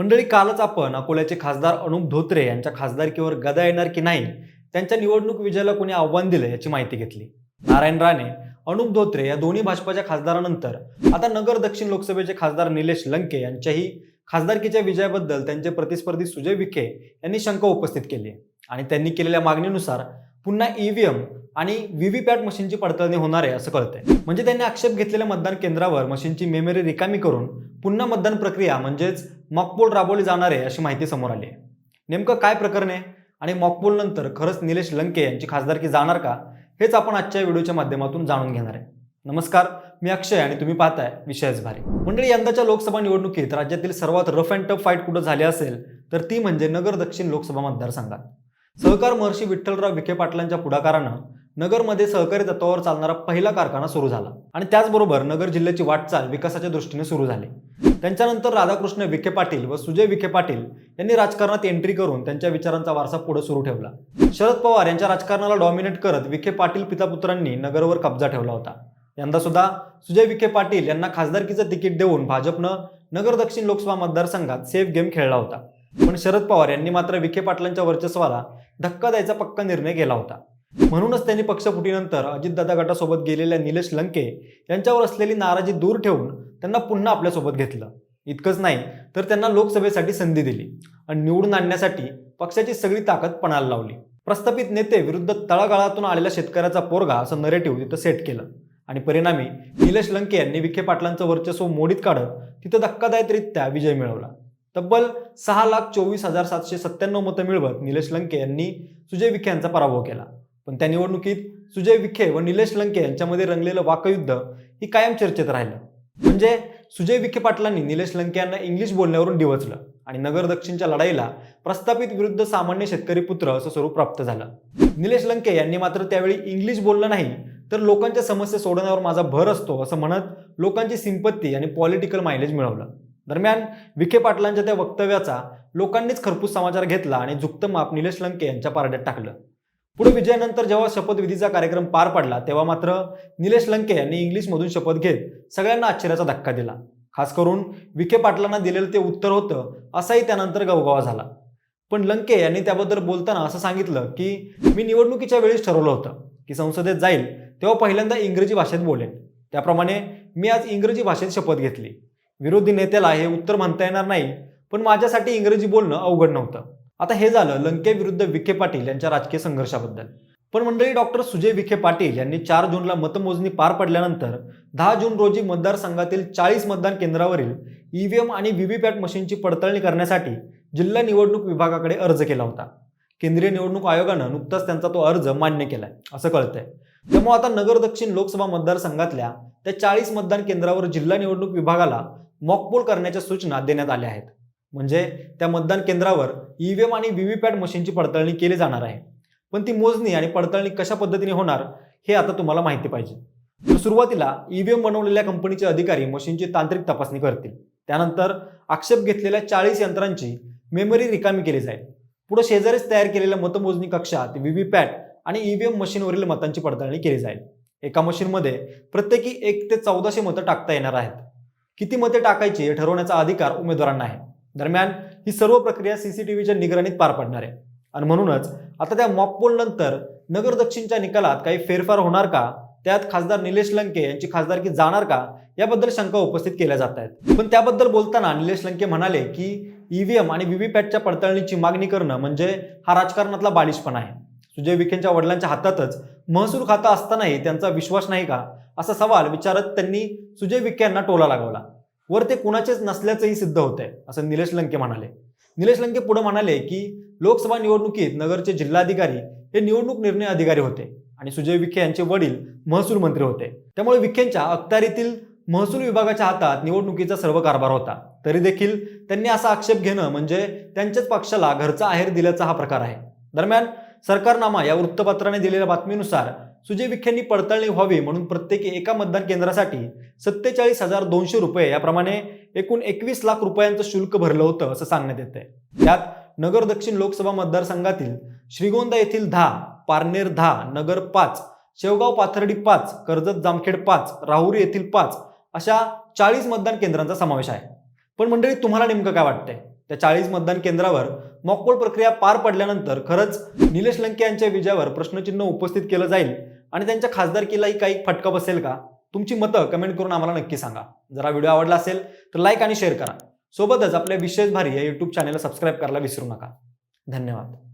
मंडळी कालच आपण अकोल्याचे खासदार अनुप धोत्रे यांच्या खासदारकीवर गदा येणार की नाही त्यांच्या निवडणूक विजयाला कोणी आव्हान दिलं याची माहिती घेतली. नारायण राणे अनुप धोत्रे या दोन्ही भाजपाच्या खासदारानंतर आता नगर दक्षिण लोकसभेचे खासदार निलेश लंके यांच्याही खासदारकीच्या विजयाबद्दल त्यांचे प्रतिस्पर्धी सुजय विखे यांनी शंका उपस्थित केली. आणि त्यांनी केलेल्या मागणीनुसार पुन्हा ईव्हीएम आणि व्हीव्हीपॅट मशीनची पडताळणी होणार आहे असं कळतंय. म्हणजे त्यांनी आक्षेप घेतलेल्या मतदान केंद्रावर मशीनची मेमरी रिकामी करून पुन्हा मतदान प्रक्रिया म्हणजेच मॉकपोल राबवली जाणार आहे अशी माहिती समोर आली आहे. नेमकं काय प्रकरण आहे आणि मॉकपोल नंतर खरंच निलेश लंके यांची खासदारकी जाणार का हेच आपण आजच्या व्हिडिओच्या माध्यमातून जाणून घेणार आहे. नमस्कार मी अक्षय आणि तुम्ही पाहताय विषयच भारी. मंडळी यंदाच्या लोकसभा निवडणुकीत राज्यातील सर्वात रफ अँड टफ फाईट कुठं झाली असेल तर ती म्हणजे नगर दक्षिण लोकसभा मतदारसंघात. सहकार महर्षी विठ्ठलराव विखे पाटलांच्या पुढाकारानं नगरमध्ये सहकारी तत्वावर चालणारा पहिला कारखाना सुरू झाला. आणि त्याचबरोबर नगर जिल्ह्याची वाटचाल विकासाच्या दृष्टीने सुरू झाली. त्यांच्यानंतर राधाकृष्ण विखे पाटील व सुजय विखे पाटील यांनी राजकारणात एंट्री करून त्यांच्या विचारांचा वारसा पुढे सुरू ठेवला. शरद पवार यांच्या राजकारणाला डॉमिनेट करत विखे पाटील पितापुत्रांनी नगरवर कब्जा ठेवला होता. यंदा सुद्धा सुजय विखे पाटील यांना खासदारकीचं तिकीट देऊन भाजपनं नगर दक्षिण लोकसभा मतदारसंघात सेफ गेम खेळला होता. पण शरद पवार यांनी मात्र विखे पाटलांच्या वर्चस्वाला धक्का द्यायचा पक्का निर्णय केला होता. म्हणूनच त्यांनी पक्षफुटीनंतर अजितदादा गटासोबत गेलेल्या निलेश लंके यांच्यावर असलेली नाराजी दूर ठेवून त्यांना पुन्हा आपल्यासोबत घेतलं. इतकंच नाही तर त्यांना लोकसभेसाठी संधी दिली आणि निवडून आणण्यासाठी पक्षाची सगळी ताकद पणाला लावली. प्रस्थापित नेते विरुद्ध तळागाळातून आलेल्या शेतकऱ्याचा पोरगा असं नरेटिव्ह तिथं सेट केलं. आणि परिणामी निलेश लंके यांनी विखे पाटलांचं वर्चस्व मोडीत काढत तिथं धक्कादायकरित्या विजय मिळवला. तब्बल सहा लाख चोवीस हजार सातशे सत्त्याण्णव मतं मिळवत निलेश लंके यांनी सुजय विखे यांचा पराभव केला. पण त्या निवडणुकीत सुजय विखे व निलेश लंके यांच्यामध्ये रंगलेलं वाकयुद्ध ही कायम चर्चेत राहिलं. म्हणजे सुजय विखे पाटलांनी निलेश लंके यांना इंग्लिश बोलण्यावरून डिवचलं आणि नगर दक्षिणच्या लढाईला प्रस्थापित विरुद्ध सामान्य शेतकरी पुत्र असं स्वरूप प्राप्त झालं. निलेश लंके यांनी मात्र त्यावेळी इंग्लिश बोललं नाही तर लोकांच्या समस्या सोडवण्यावर माझा भर असतो असं म्हणत लोकांची सिंपत्ती आणि पॉलिटिकल मायलेज मिळवलं. दरम्यान विखे पाटलांच्या त्या वक्तव्याचा लोकांनीच खरपूस समाचार घेतला आणि झुकतं माप निलेश लंके यांच्या पारड्यात टाकलं. पुढे विजयानंतर जेव्हा शपथविधीचा कार्यक्रम पार पडला तेव्हा मात्र निलेश लंके यांनी इंग्लिशमधून शपथ घेत सगळ्यांना आश्चर्याचा धक्का दिला. खास करून विखे पाटलांना दिलेलं ते उत्तर होतं असाही त्यानंतर गवगवा झाला. पण लंके यांनी त्याबद्दल बोलताना असं सांगितलं की मी निवडणुकीच्या वेळीच ठरवलं होतं की संसदेत जाईल तेव्हा पहिल्यांदा इंग्रजी भाषेत बोलेन. त्याप्रमाणे मी आज इंग्रजी भाषेत शपथ घेतली. विरोधी नेत्याला हे उत्तर म्हणता येणार नाही पण माझ्यासाठी इंग्रजी बोलणं अवघड नव्हतं. आता हे झालं लंके विरुद्ध विखे पाटील यांच्या राजकीय संघर्षाबद्दल. पण मंडळी डॉक्टर सुजय विखे पाटील यांनी चार जूनला मतमोजणी पार पडल्यानंतर दहा जून रोजी मतदारसंघातील चाळीस मतदान केंद्रावरील ईव्हीएम आणि व्हीव्हीपॅट मशीनची पडताळणी करण्यासाठी जिल्हा निवडणूक विभागाकडे अर्ज केला होता. केंद्रीय निवडणूक आयोगानं नुकताच त्यांचा तो अर्ज मान्य केलाय असं कळतंय. त्यामुळे आता नगर दक्षिण लोकसभा मतदारसंघातल्या त्या चाळीस मतदान केंद्रावर जिल्हा निवडणूक विभागाला मॉकपोल करण्याच्या सूचना देण्यात आल्या आहेत. म्हणजे त्या मतदान केंद्रावर ईव्हीएम आणि व्हीव्हीपॅट मशीनची पडताळणी केली जाणार आहे. पण ती मोजणी आणि पडताळणी कशा पद्धतीने होणार हे आता तुम्हाला माहिती पाहिजे. तर सुरुवातीला ईव्हीएम बनवलेल्या कंपनीचे अधिकारी मशीनची तांत्रिक तपासणी करतील. त्यानंतर आक्षेप घेतलेल्या चाळीस यंत्रांची मेमरी रिकामी केली जाईल. पुढे शेजारीच तयार केलेल्या मतमोजणी कक्षात व्हीव्हीपॅट आणि ईव्हीएम मशीनवरील मतांची पडताळणी केली जाईल. एका मशीनमध्ये प्रत्येकी एक ते चौदाशे मतं टाकता येणार आहेत. किती मते टाकायची हे ठरवण्याचा अधिकार उमेदवारांना आहे. दरम्यान ही सर्व प्रक्रिया सीसीटीव्हीच्या निगराणीत पार पडणार आहे. आणि म्हणूनच आता त्या मॉकपोल नंतर नगर दक्षिणच्या निकालात काही फेरफार होणार का? त्यात खासदार निलेश लंके यांची खासदारकी जाणार का? याबद्दल शंका उपस्थित केल्या जात आहेत. पण त्याबद्दल बोलताना निलेश लंके म्हणाले की ईव्हीएम आणि व्हीव्हीपॅटच्या पडताळणीची मागणी करणं म्हणजे हा राजकारणातला बालिशपणा आहे. सुजय विखेंच्या वडिलांच्या हातातच महसूल खातं असतानाही त्यांचा विश्वास नाही का? असा सवाल विचारत त्यांनी सुजय विखे यांना टोला लागवला. वर ते कुणाचेच नसल्याचंही सिद्ध होतंय असं निलेश लंके म्हणाले. निलेश लंके पुढे म्हणाले की लोकसभा निवडणुकीत नगरचे जिल्हाधिकारी हे निवडणूक निर्णय अधिकारी होते आणि सुजय विखे यांचे वडील महसूल मंत्री होते. त्यामुळे विखेंच्या अखत्यारीतील महसूल विभागाच्या हातात निवडणुकीचा सर्व कारभार होता. तरी देखील त्यांनी असा आक्षेप घेणं म्हणजे त्यांच्याच पक्षाला घरचा आहेर दिल्याचा हा प्रकार आहे. दरम्यान सरकारनामा या वृत्तपत्राने दिलेल्या बातमीनुसार सुजय विखेंनी पडताळणी व्हावी म्हणून प्रत्येकी एका मतदान केंद्रासाठी सत्तेचाळीस हजार दोनशे रुपये याप्रमाणे एकूण एकवीस लाख रुपयांचं शुल्क भरलं होतं असं सांगण्यात येतंय. यात नगर दक्षिण लोकसभा मतदारसंघातील श्रीगोंदा येथील दहा पारनेर दहा नगर पाच शेवगाव पाथर्डी पाच कर्जत जामखेड पाच राहुरी येथील पाच अशा चाळीस मतदान केंद्रांचा समावेश आहे. पण मंडळी तुम्हाला नेमकं काय वाटतंय? त्या चाळीस मतदान केंद्रावर मॉकपोल प्रक्रिया पार पडल्यानंतर खरंच निलेश लंके यांच्या विजयावर प्रश्नचिन्ह उपस्थित केलं जाईल आणि त्यांच्या खासदारकीलाही काही फटका बसेल का? तुमची मतं कमेंट करून आम्हाला नक्की सांगा. जरा व्हिडिओ आवडला असेल तर लाईक आणि शेअर करा. सोबतच आपल्या विशेष भारी या युट्यूब चॅनेलला सबस्क्राईब करायला विसरू नका. धन्यवाद.